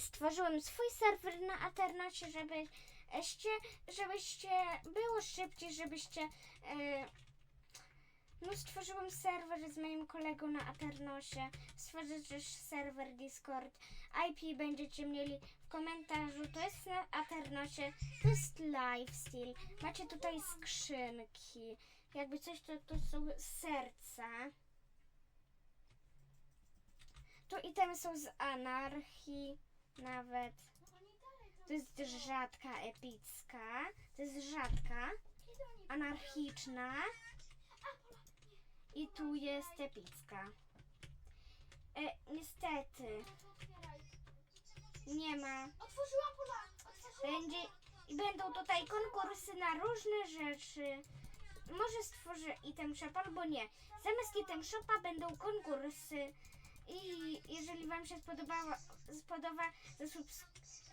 Stworzyłem swój serwer na Aternosie, żebyście, żebyście było szybciej, żebyście. E, no, stworzyłem serwer z moim kolegą na Aternosie. Stworzę serwer Discord. IP będziecie mieli w komentarzu. To jest na Aternosie. To jest lifestyle. Macie tutaj skrzynki. Jakby coś, to, to są serca. Tu itemy są z anarchii nawet. To jest rzadka epicka. To jest rzadka, anarchiczna. I tu jest epicka. E, niestety, nie ma. Będzie, I będą tutaj konkursy na różne rzeczy. Może stworzę item shop albo nie. Zamiast item shopa będą konkursy. I jeżeli Wam się spodobało, spodoba,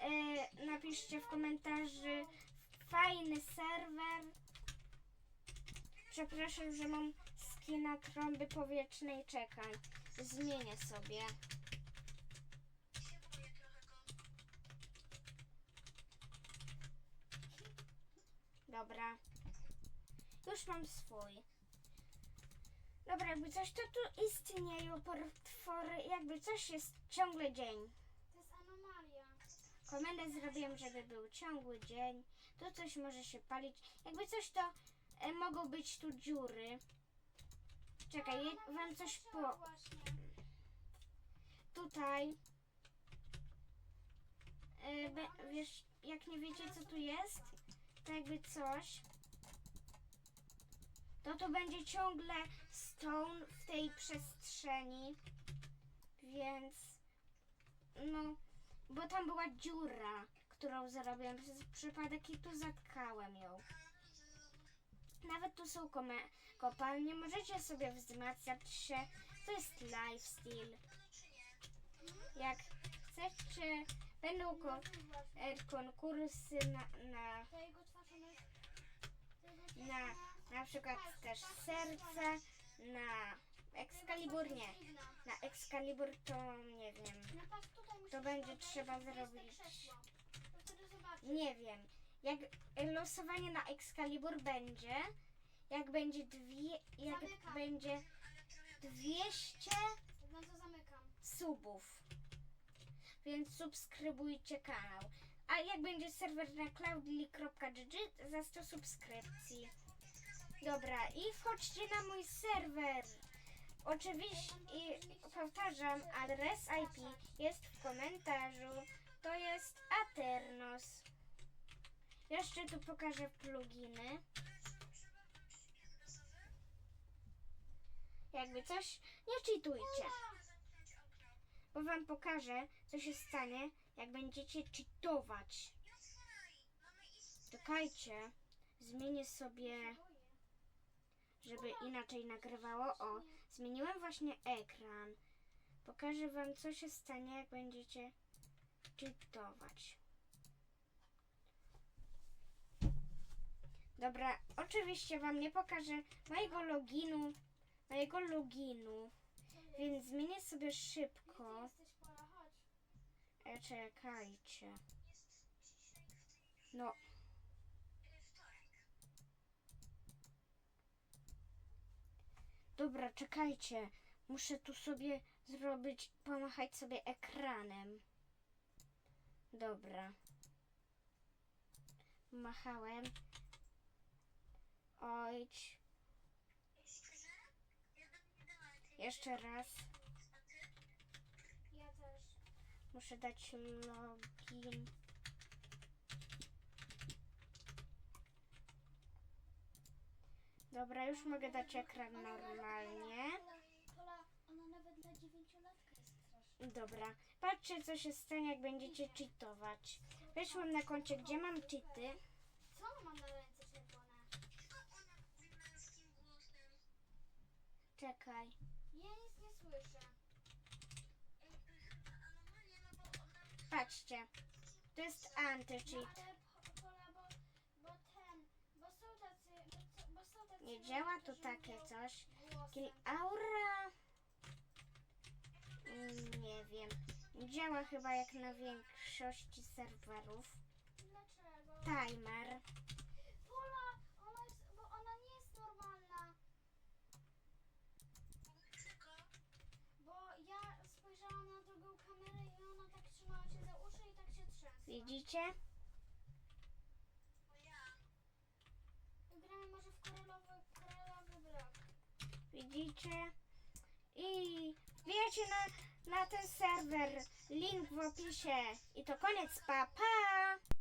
e, napiszcie w komentarzu fajny serwer. Przepraszam, że mam skina trąby powietrznej. Czekaj, zmienię sobie. Dobra. Już mam swój. Dobra, jakby coś, to tu istnieją potwory. Jakby coś jest ciągle dzień. To jest anomalia. Komendę zrobiłem, żeby był ciągły dzień. Tu coś może się palić. Jakby coś, to e, mogą być tu dziury. Czekaj, je, wam coś po... Właśnie. Tutaj. E, be, wiesz, jak nie wiecie, co tu jest, to jakby coś. To to będzie ciągle stone w tej przestrzeni. Więc. No. Bo tam była dziura, którą zrobiłem przez przypadek i tu zatkałem ją. Nawet tu są kopalnie, możecie sobie wzmacniać się. To jest lifestyle. Jak chcecie, będą ko- e, konkursy na, na, na na przykład też serce, na Excalibur nie. Na Excalibur to nie wiem. To będzie trzeba zrobić. Nie wiem. Jak losowanie na Excalibur będzie, jak będzie dwie, jak Zamykam. będzie 200 No to zamykam. subów. Więc subskrybujcie kanał. A jak będzie serwer na cloudly.gg za 100 subskrypcji. Dobra, i wchodźcie na mój serwer. Oczywiście, i powtarzam, adres IP jest w komentarzu. To jest Aternos. Jeszcze tu pokażę pluginy. Jakby coś, nie cheatujcie. Bo wam pokażę, co się stanie, jak będziecie cheatować. Czekajcie, zmienię sobie, żeby inaczej nagrywało. O, zmieniłem właśnie ekran. Pokażę wam, co się stanie, jak będziecie cheatować. Dobra, oczywiście wam nie pokażę mojego loginu, mojego loginu, więc zmienię sobie szybko. E, czekajcie. No. Dobra, czekajcie. Muszę tu sobie zrobić, pomachać sobie ekranem. Dobra. Machałem. Ojdź. Jeszcze raz. Ja też. Muszę dać login. Dobra, już mogę dać ekran normalnie. Dobra, patrzcie co się stanie jak będziecie cheatować. Weszłam na koncie, gdzie mam cheaty. Co ona ma na ręce czerwone? Czekaj. Ja nic nie słyszę. Patrzcie. To jest No anti-cheat. ale po- Pola, bo, bo ten, bo są tacy, bo, co- bo są tacy Nie działa to którzy takie coś. Kill aura. Mm, Nie wiem. Działa chyba jak na większości serwerów. Dlaczego? Timer. Pola, ona jest, bo ona nie jest normalna. Bo ja spojrzałam na drugą kamerę i ona tak trzymała się za uszy i tak się trzęsła. Widzicie? Widzicie? I wiecie na, na ten serwer. Link w opisie. I to koniec. Pa, pa!